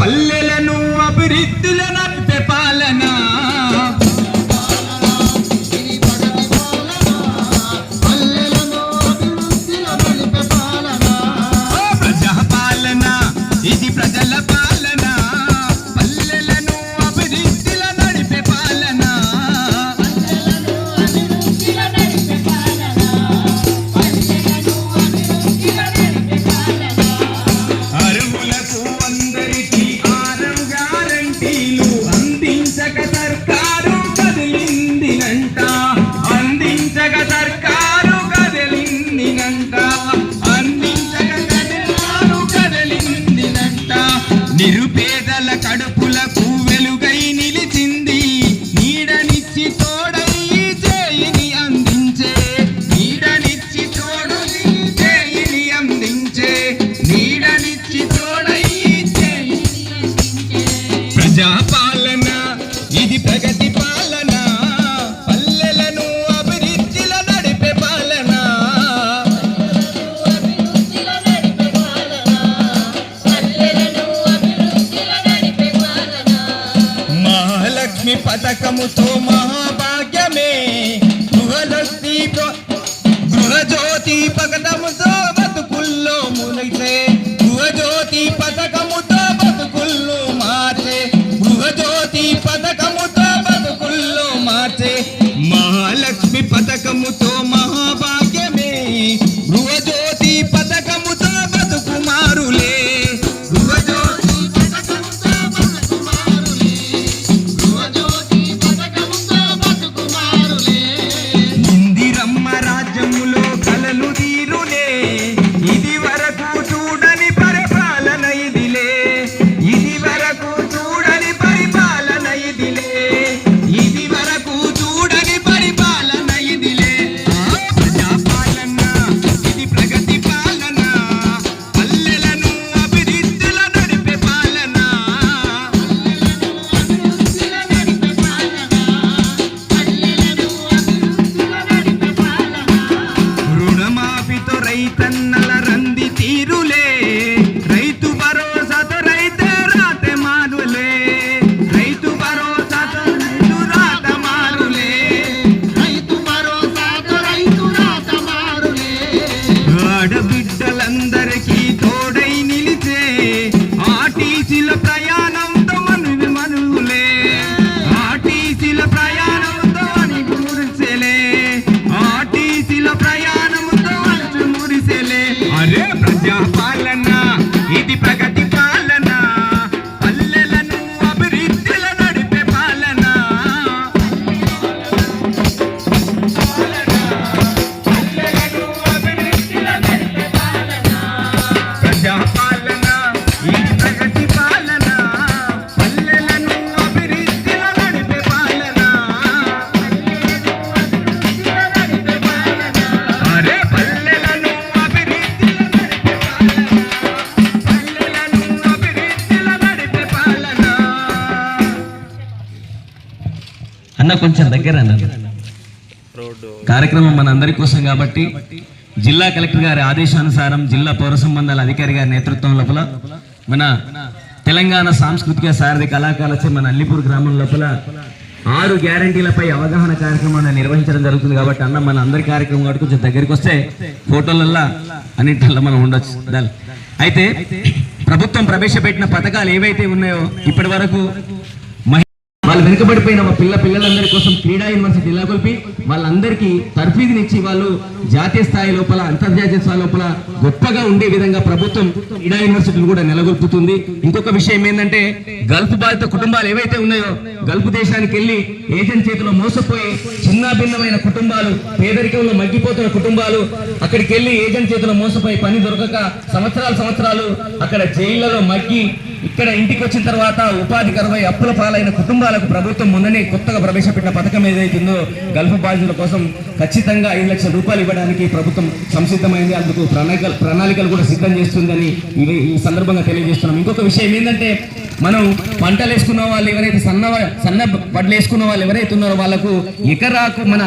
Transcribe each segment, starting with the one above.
పల్లెలను ఇది ప్రగతి దగ్గర అన్నారు కార్యక్రమం మన అందరి కోసం కాబట్టి జిల్లా కలెక్టర్ గారి ఆదేశానుసారం జిల్లా పౌర సంబంధాల అధికారి గారి నేతృత్వం లోపల మన తెలంగాణ సాంస్కృతిక సారథి కళాకాలచే మన అల్లిపూర్ గ్రామం లోపల ఆరు గ్యారంటీలపై అవగాహన కార్యక్రమాన్ని నిర్వహించడం జరుగుతుంది కాబట్టి అన్న మన అందరి కార్యక్రమం కాబట్టి కొంచెం దగ్గరికి వస్తే ఫోటోలల్లా అన్నింటిలో మనం ఉండొచ్చు. అయితే ప్రభుత్వం ప్రవేశపెట్టిన పథకాలు ఏవైతే ఉన్నాయో ఇప్పటి వరకు వాళ్ళు వెనుకబడిపోయిన మా పిల్ల పిల్లలందరి కోసం క్రీడా యూనివర్సిటీ నెలకొల్పి వాళ్ళందరికీ తర్ఫీదునిచ్చి వాళ్ళు జాతీయ స్థాయి లోపల అంతర్జాతీయ స్థాయి లోపల గొప్పగా ఉండే విధంగా ప్రభుత్వం క్రీడా యూనివర్సిటీలు కూడా నెలకొల్పుతుంది. ఇంకొక విషయం ఏంటంటే గల్ఫ్ బాధిత కుటుంబాలు ఏవైతే ఉన్నాయో గల్ఫ్ దేశానికి వెళ్ళి ఏజెంట్ చేతిలో మోసపోయి చిన్న భిన్నమైన కుటుంబాలు పేదరికంలో మగ్గిపోతున్న కుటుంబాలు అక్కడికి వెళ్ళి ఏజెంట్ చేతిలో మోసపోయి పని దొరకక సంవత్సరాలు సంవత్సరాలు అక్కడ జైళ్ళలో మగ్గి ఇక్కడ ఇంటికి వచ్చిన తర్వాత ఉపాధి కరువై అప్పుల పాలైన కుటుంబాలకు ప్రభుత్వం ముందనే కొత్తగా ప్రవేశపెట్టిన పథకం ఏదైతుందో గల్ఫ్ బాధితుల కోసం ఖచ్చితంగా ఐదు లక్షల రూపాయలు ఇవ్వడానికి ప్రభుత్వం సంసిద్ధమైంది. అందుకు ప్రణాళిక ప్రణాళికలు కూడా సిద్ధం చేస్తుందని ఈ సందర్భంగా తెలియజేస్తున్నాం. ఇంకొక విషయం ఏంటంటే మనం పంటలు వేసుకున్న వాళ్ళు ఎవరైతే సన్న సన్న పడ్లు వేసుకున్న వాళ్ళు ఎవరైతే ఉన్నారో వాళ్ళకు ఎకరాకు మన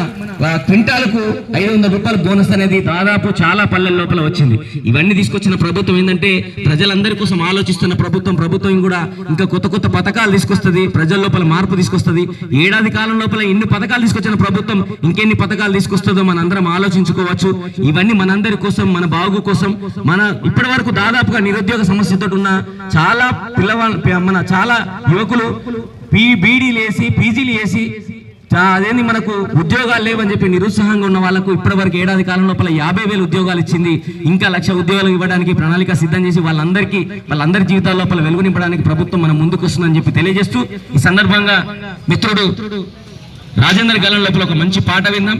క్వింటాలకు ఐదు వందల రూపాయల బోనస్ అనేది దాదాపు చాలా పల్లెల లోపల వచ్చింది. ఇవన్నీ తీసుకొచ్చిన ప్రభుత్వం ఏంటంటే ప్రజలందరి కోసం ఆలోచిస్తున్న ప్రభుత్వం ప్రభుత్వం కూడా ఇంకా కొత్త కొత్త పథకాలు తీసుకొస్తుంది ప్రజల లోపల మార్పు తీసుకొస్తుంది. ఏడాది కాలం లోపల ఎన్ని పథకాలు తీసుకొచ్చిన ప్రభుత్వం ఇంకెన్ని పథకాలు తీసుకొస్తుందో మనందరం ఆలోచించుకోవచ్చు. ఇవన్నీ మనందరి కోసం మన బాగు కోసం మన ఇప్పటి వరకు దాదాపుగా నిరుద్యోగ సమస్యతో ఉన్న చాలా పిల్లవాళ్ళ మన చాలా యువకులు పీ బీడీలు వేసి పీజీలు వేసి అదేంది మనకు ఉద్యోగాలు లేవని చెప్పి నిరుత్సాహంగా ఉన్న వాళ్ళకు ఇప్పటివరకు ఏడాది కాలం లోపల యాభై వేలు ఉద్యోగాలు ఇచ్చింది. ఇంకా లక్ష ఉద్యోగాలు ఇవ్వడానికి ప్రణాళిక సిద్ధం చేసి వాళ్ళందరికీ వాళ్ళందరి జీవితాల లోపల వెలుగునివ్వడానికి ప్రభుత్వం మనం ముందుకొస్తుందని చెప్పి తెలియజేస్తూ ఈ సందర్భంగా మిత్రుడు రాజేందర్ గలం లోపల ఒక మంచి పాట విందాం.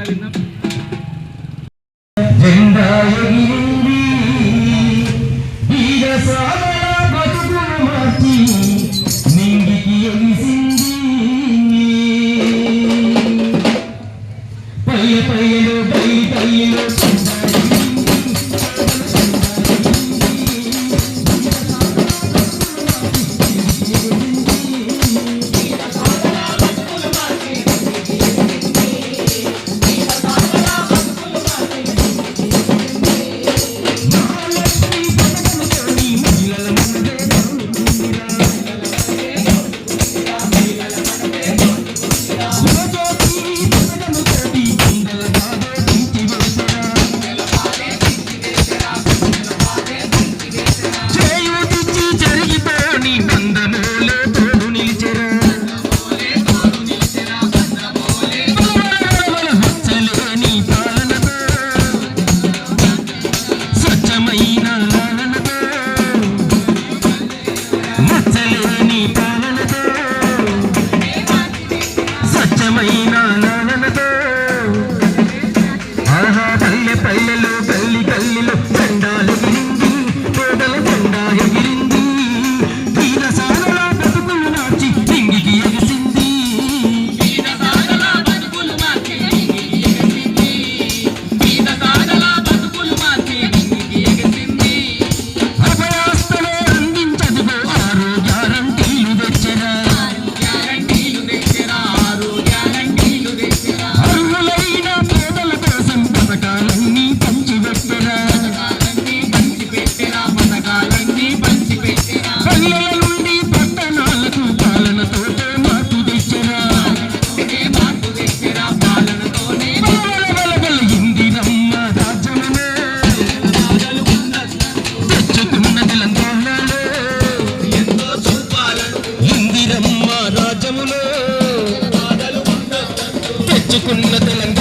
తెచ్చుకున్న తెలంగాణ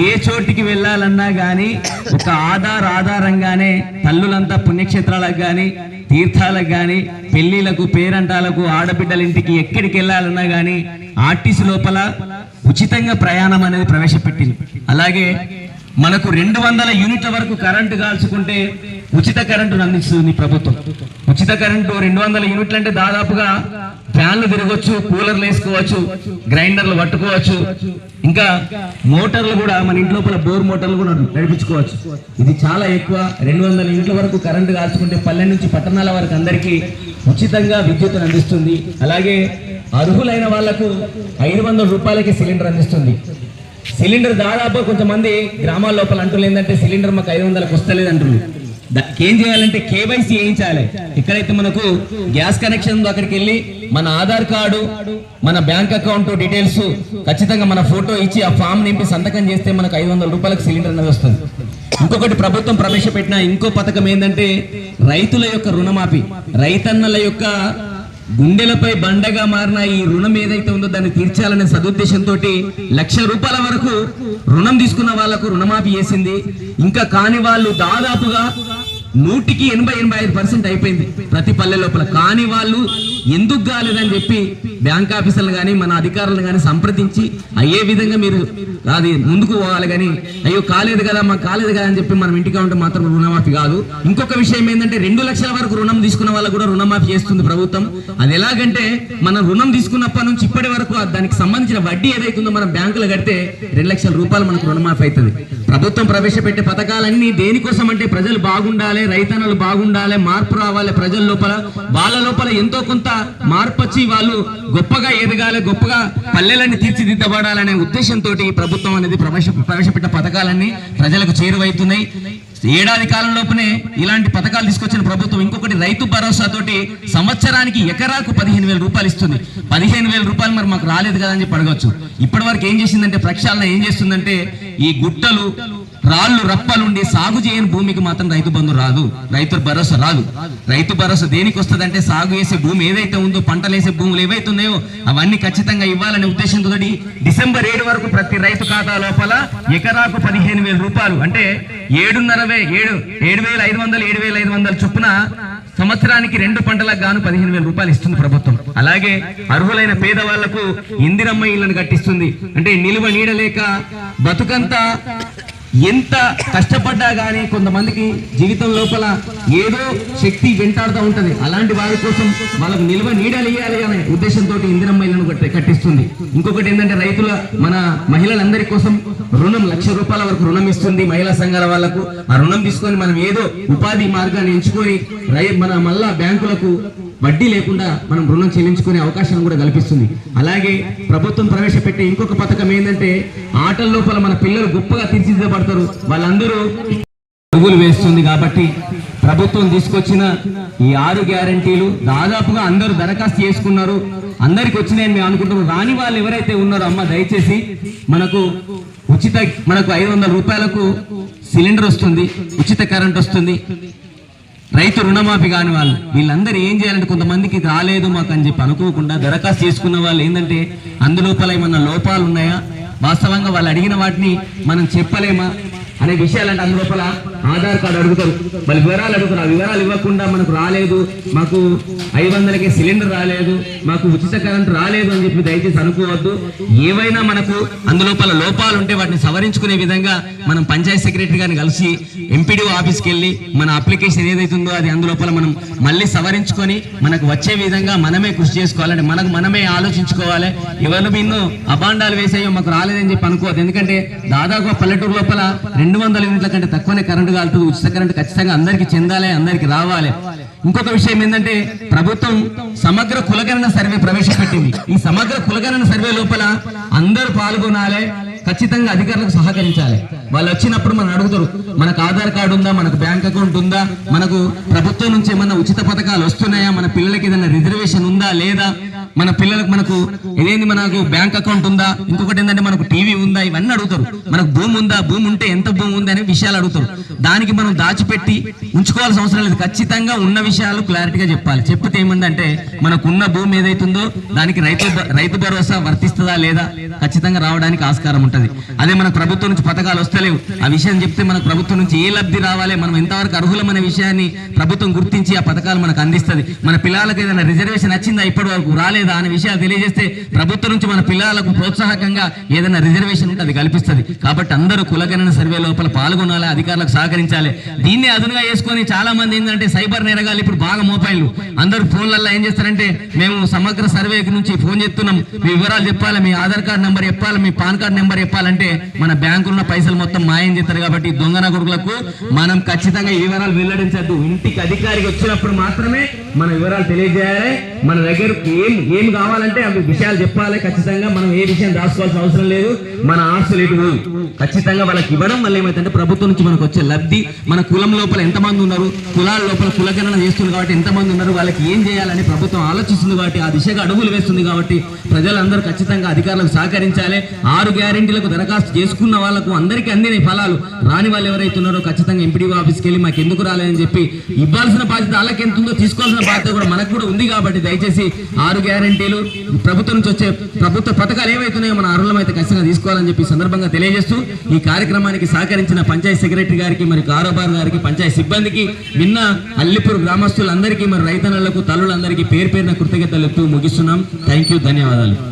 ఏ చోటికి వెళ్ళాలన్నా గాని ఒక ఆధార్ ఆధారంగానే తల్లులంతా పుణ్యక్షేత్రాలకు గాని తీర్థాలకు గాని పెళ్ళిలకు పేరంటాలకు ఆడబిడ్డల ఇంటికి ఎక్కడికి వెళ్ళాలన్నా గాని ఆర్టీసీ లోపల ఉచితంగా ప్రయాణం అనేది ప్రవేశపెట్టింది. అలాగే మనకు రెండు వందల యూనిట్ల వరకు కరెంటు కాల్చుకుంటే ఉచిత కరెంటును అందిస్తుంది ప్రభుత్వం. ఉచిత కరెంటు రెండు వందల యూనిట్లు అంటే దాదాపుగా ఫ్యాన్లు తిరగొచ్చు కూలర్లు వేసుకోవచ్చు గ్రైండర్లు పట్టుకోవచ్చు ఇంకా మోటార్లు కూడా మన ఇంట్లోపల బోర్ మోటార్లు కూడా నడిపించుకోవచ్చు. ఇది చాలా ఎక్కువ. రెండు వందల ఇంట్ల వరకు కరెంటు కాల్చుకుంటే పల్లె నుంచి పట్టణాల వరకు అందరికీ ఉచితంగా విద్యుత్ అందిస్తుంది. అలాగే అర్హులైన వాళ్ళకు ఐదు వందల రూపాయలకి సిలిండర్ అందిస్తుంది. సిలిండర్ దాదాపు కొంతమంది గ్రామాల లోపల అంటున్నారు. ఏంటంటే సిలిండర్ మాకు ఐదు వందలకు వస్తలేదు అంటున్నారు ఏం చేయాలంటే కేవైసీ వేయించాలి ఇక్కడైతే మనకు గ్యాస్ కనెక్షన్ అక్కడికి వెళ్ళి మన ఆధార్ కార్డు మన బ్యాంక్ అకౌంట్ డీటెయిల్స్ ఖచ్చితంగా మన ఫోటో ఇచ్చి ఆ ఫామ్ నింపి సంతకం చేస్తే మనకు ఐదు వందల రూపాయలకు సిలిండర్ అనేది వస్తుంది. ఇంకొకటి ప్రభుత్వం ప్రవేశపెట్టిన ఇంకో పథకం ఏంటంటే రైతుల యొక్క రుణమాఫీ రైతన్నల యొక్క గుండెలపై బండగా మారిన ఈ రుణం ఏదైతే ఉందో దాన్ని తీర్చాలనే సదుద్దేశంతో లక్ష రూపాయల వరకు రుణం తీసుకున్న వాళ్ళకు రుణమాఫీ చేసింది. ఇంకా కాని వాళ్ళు దాదాపుగా నూటికి ఎనభై ఎనభై ఐదు పర్సెంట్ అయిపోయింది ప్రతి పల్లె లోపల. కాని వాళ్ళు ఎందుకు కాలేదని చెప్పి బ్యాంక్ ఆఫీసర్లు కానీ మన అధికారులను కానీ సంప్రదించి అయ్యే విధంగా మీరు అది ముందుకు పోవాలి కానీ అయ్యో కాలేదు కదా మాకు కాలేదు కదా అని చెప్పి మనం ఇంటికి ఉంటే మాత్రం రుణమాఫీ కాదు. ఇంకొక విషయం ఏంటంటే రెండు లక్షల వరకు రుణం తీసుకున్న వాళ్ళకు కూడా రుణమాఫీ చేస్తుంది ప్రభుత్వం. అది ఎలాగంటే మనం రుణం తీసుకున్నప్పటి నుంచి ఇప్పటి వరకు దానికి సంబంధించిన వడ్డీ ఏదైతుందో మనం బ్యాంకులో కడితే రెండు లక్షల రూపాయలు మనకు రుణమాఫీ అవుతుంది. ప్రభుత్వం ప్రవేశపెట్టే పథకాలన్నీ దేనికోసం అంటే ప్రజలు బాగుండాలి రైతన్నలు బాగుండాలి మార్పు రావాలి ప్రజల లోపల. వాళ్ళ లోపల ఎంతో కొంత మార్పచ్చి వాళ్ళు గొప్పగా ఎదగాలి గొప్పగా పల్లెలన్నీ తీర్చిదిద్దబడాలనే ఉద్దేశంతో ప్రభుత్వం అనేది ప్రవేశ ప్రవేశపెట్టిన పథకాలన్నీ ప్రజలకు చేరువైతున్నాయి. ఏడాది కాలంలోపునే ఇలాంటి పథకాలు తీసుకొచ్చిన ప్రభుత్వం ఇంకొకటి రైతు భరోసా తోటి సంవత్సరానికి ఎకరాకు పదిహేను వేల రూపాయలు ఇస్తుంది. పదిహేను వేల రూపాయలు మరి మాకు రాలేదు కదా అని చెప్పి అడగచ్చు. ఇప్పటి వరకు ఏం చేసిందంటే ప్రక్షాళన ఏం చేస్తుందంటే ఈ గుట్టలు రాళ్ళు రప్పలుండి సాగు చేయని భూమికి మాత్రం రైతు బంధు రాదు. రైతు భరోసా రాదు. రైతు భరోసా దేనికి వస్తుందంటే సాగు చేసే భూమి ఏదైతే ఉందో పంటలు వేసే భూములు ఏవైతే ఉన్నాయో అవన్నీ ఖచ్చితంగా ఇవ్వాలనే ఉద్దేశంతో డిసెంబర్ ఏడు వరకు ప్రతి రైతు ఖాతా లోపల ఎకరాకు పదిహేను వేల రూపాయలు అంటే ఏడున్నర వే- ఏడు ఏడు వేల ఐదు వందలు ఏడు వేల ఐదు వందల చొప్పున సంవత్సరానికి రెండు పంటలకు గాను పదిహేను వేల రూపాయలు ఇస్తుంది ప్రభుత్వం. అలాగే అర్హులైన పేదవాళ్ళకు ఇందిరమ్మ ఇళ్ళను కట్టిస్తుంది. అంటే నిలువ నీడలేక బతుకంతా ఎంత కష్టపడ్డా గానీ కొంతమందికి జీవితం లోపల ఏదో శక్తి వెంటాడుతూ ఉంటది. అలాంటి వారి కోసం వాళ్ళకు నిల్వ నీడలు ఇవ్వాలి అనే ఉద్దేశంతో ఇందిరమ్మ ఇళ్ళను కట్టిస్తుంది. ఇంకొకటి ఏంటంటే రైతుల మన మహిళలందరి కోసం రుణం లక్ష రూపాయల వరకు రుణం ఇస్తుంది మహిళా సంఘాల వాళ్ళకు ఆ రుణం తీసుకొని మనం ఏదో ఉపాధి మార్గాన్ని ఎంచుకొని మన మళ్ళా బ్యాంకులకు వడ్డీ లేకుండా మనం రుణం చెల్లించుకునే అవకాశం కూడా కల్పిస్తుంది. అలాగే ప్రభుత్వం ప్రవేశపెట్టే ఇంకొక పథకం ఏంటంటే ఆటల లోపల మన పిల్లలు గొప్పగా తీర్చిదిద్దబడతారు. వాళ్ళందరూ అడుగులు వేస్తుంది కాబట్టి ప్రభుత్వం తీసుకొచ్చిన ఈ ఆరు గ్యారంటీలు దాదాపుగా అందరూ దరఖాస్తు చేసుకున్నారు. అందరికి వచ్చినాయని మేము అనుకుంటున్నాం. రాని వాళ్ళు ఎవరైతే ఉన్నారో అమ్మ దయచేసి మనకు ఉచిత మనకు ఐదు వందల రూపాయలకు సిలిండర్ వస్తుంది ఉచిత కరెంట్ వస్తుంది. రైతు రుణమాఫీ కాని వాళ్ళు. వీళ్ళందరూ ఏం చేయాలంటే కొంతమందికి రాలేదు మాకు అని చెప్పి అనుకోకుండా దరఖాస్తు చేసుకున్న వాళ్ళు ఏంటంటే అందులోపల ఏమన్నా లోపాలు ఉన్నాయా? వాస్తవంగా వాళ్ళు అడిగిన వాటిని మనం చెప్పలేమా? అనే విషయాలంటే అందులోపల ఆధార్ కార్డు అడుగుతారు. వాళ్ళ వివరాలు అడుగుతారు. ఆ వివరాలు ఇవ్వకుండా మనకు రాలేదు. మాకు ఐదు వందలకి సిలిండర్ రాలేదు. మాకు ఉచిత కరెంట్ రాలేదు అని చెప్పి దయచేసి అనుకోవద్దు. ఏవైనా మనకు అందులోపల లోపాలు ఉంటే వాటిని సవరించుకునే విధంగా మనం పంచాయత్ సెక్రటరీ గారిని కలిసి ఎంపీడీఓ ఆఫీస్కి వెళ్ళి మన అప్లికేషన్ ఏదైతుందో ఉందో అది అందులోపల మనం మళ్ళీ సవరించుకొని మనకు వచ్చే విధంగా మనమే కృషి చేసుకోవాలంటే మనకు మనమే ఆలోచించుకోవాలి. ఎవరు మీరు అబాండాలు వేసాయో మాకు రాలేదని చెప్పి అనుకోవద్దు. ఎందుకంటే దాదాపు పల్లెటూరు లోపల రెండు వందల యూనిట్ల కంటే తక్కువనే కరెంటు కరెంటు కాలుతుంది ఉచిత కరెంటు ఖచ్చితంగా అందరికి చెందాలి అందరికి రావాలి. ఇంకొక విషయం ఏంటంటే ప్రభుత్వం సమగ్ర కులగణన సర్వే ప్రవేశపెట్టింది. ఈ సమగ్ర కులగణన సర్వే లోపల అందరూ పాల్గొనాలి ఖచ్చితంగా అధికారులకు సహకరించాలి. వాళ్ళు వచ్చినప్పుడు మనం అడుగుతారు మనకు ఆధార్ కార్డు ఉందా? మనకు బ్యాంక్ అకౌంట్ ఉందా? మనకు ప్రభుత్వం నుంచి ఏమన్నా ఉచిత పథకాలు వస్తున్నాయా? మన పిల్లలకి ఏదైనా రిజర్వేషన్ ఉందా? లేదా? మన పిల్లలకు మనకు ఇదేంది మనకు బ్యాంక్ అకౌంట్ ఉందా? ఇంకొకటి ఏంటంటే మనకు టీవీ ఉందా? ఇవన్నీ అడుగుతారు. మనకు భూమి ఉందా? భూమి ఉంటే ఎంత భూమి ఉంది అనే విషయాలు అడుగుతారు. దానికి మనం దాచిపెట్టి ఉంచుకోవాల్సిన అవసరం లేదు. ఖచ్చితంగా ఉన్న విషయాలు క్లారిటీగా చెప్పాలి. చెప్తే ఏముందంటే మనకున్న భూమి ఏదైతుందో దానికి రైతు రైతు భరోసా వర్తిస్తుందా లేదా? ఖచ్చితంగా రావడానికి ఆస్కారం ఉంటుంది. అదే మన ప్రభుత్వం నుంచి పథకాలు వస్తలేవు. ఆ విషయం చెప్తే మన ప్రభుత్వం నుంచి ఏ లబ్ధి రావాలి? మనం ఎంతవరకు అర్హులమనే విషయాన్ని ప్రభుత్వం గుర్తించి ఆ పథకాలు మనకు అందిస్తుంది. మన పిల్లలకు ఏదైనా రిజర్వేషన్ వచ్చిందా ఇప్పటి వరకు? రాలేదు? అనే విషయాలు తెలియజేస్తే ప్రభుత్వం నుంచి మన పిల్లలకు ప్రోత్సాహకంగా ఏదైనా రిజర్వేషన్ ఉంటే అది కల్పిస్తుంది. కాబట్టి అందరూ కులగణన సర్వే లోపల పాల్గొనాలి అధికారులకు సహకరించాలి. దీన్ని అదునుగా చేసుకొని చాలా మంది ఏంటంటే సైబర్ నేరగాలు ఇప్పుడు బాగా మోపైలు అందరూ ఫోన్లలో ఏం చేస్తారంటే మేము సమగ్ర సర్వే నుంచి ఫోన్ చేస్తున్నాం. మీ వివరాలు చెప్పాలి మీ ఆధార్ కార్డు నెంబర్ చెప్పాలి మీ పాన్ కార్డు నెంబర్ చెప్పాలంటే మన బ్యాంకులో పైసలు మొత్తం మాయం చేస్తారు కాబట్టి దొంగన కొడుకులకు మనం ఖచ్చితంగా ఈ వివరాలు వెల్లడించద్దు. ఇంటికి అధికారికి వచ్చినప్పుడు మాత్రమే మన వివరాలు తెలియజేయాలి. మన దగ్గర ఏం ఏం కావాలంటే అవి విషయాలు చెప్పాలి. ఖచ్చితంగా మనం ఏ విషయం దాచుకోవాల్సిన అవసరం లేదు. మన ఆస్తులు ఎటు? ఖచ్చితంగా వాళ్ళకి ఇవ్వడం వల్ల ఏమైతే ప్రభుత్వం నుంచి మనకు వచ్చే లబ్ధి మన కులం లోపల ఎంతమంది ఉన్నారు కులాల లోపల కులగణన చేస్తుంది కాబట్టి ఎంతమంది ఉన్నారు వాళ్ళకి ఏం చేయాలని ప్రభుత్వం ఆలోచిస్తుంది కాబట్టి ఆ దిశగా అడుగులు వేస్తుంది కాబట్టి ప్రజలందరూ ఖచ్చితంగా అధికారులకు సహకరించాలి. ఆరు గ్యారెంటీలకు దరఖాస్తు చేసుకున్న వాళ్ళకు అందరికీ అందిన ఫలాలు రాని వాళ్ళు ఎవరైతే ఉన్నారో ఖచ్చితంగా ఎంపీడీ ఆఫీస్కి వెళ్ళి మాకు ఎందుకు రాలేదని చెప్పి ఇవ్వాల్సిన బాధ్యత వాళ్ళకి ఎంత ఉందో తీసుకోవాల్సిన బాధ్యత కూడా మనకు కూడా ఉంది కాబట్టి దయచేసి ఆరు గ్యారంటీలు ప్రభుత్వం నుంచి వచ్చే ప్రభుత్వ పథకాలు ఏవైతున్నాయో మన అర్హులం అయితే ఖచ్చితంగా తీసుకోవాలని చెప్పి సందర్భంగా తెలియజేస్తూ ఈ కార్యక్రమానికి సహకరించిన పంచాయత్ సెక్రటరీ గారికి మరి కారోబార్ గారికి పంచాయత్ సిబ్బందికి నిన్న అల్లిపూర్ గ్రామస్తులందరికీ మరి రైతన్నలకు తల్లులందరికీ పేరు పేరున కృతజ్ఞతలు ముగిస్తున్నాం. థ్యాంక్ యూ ధన్యవాదాలు.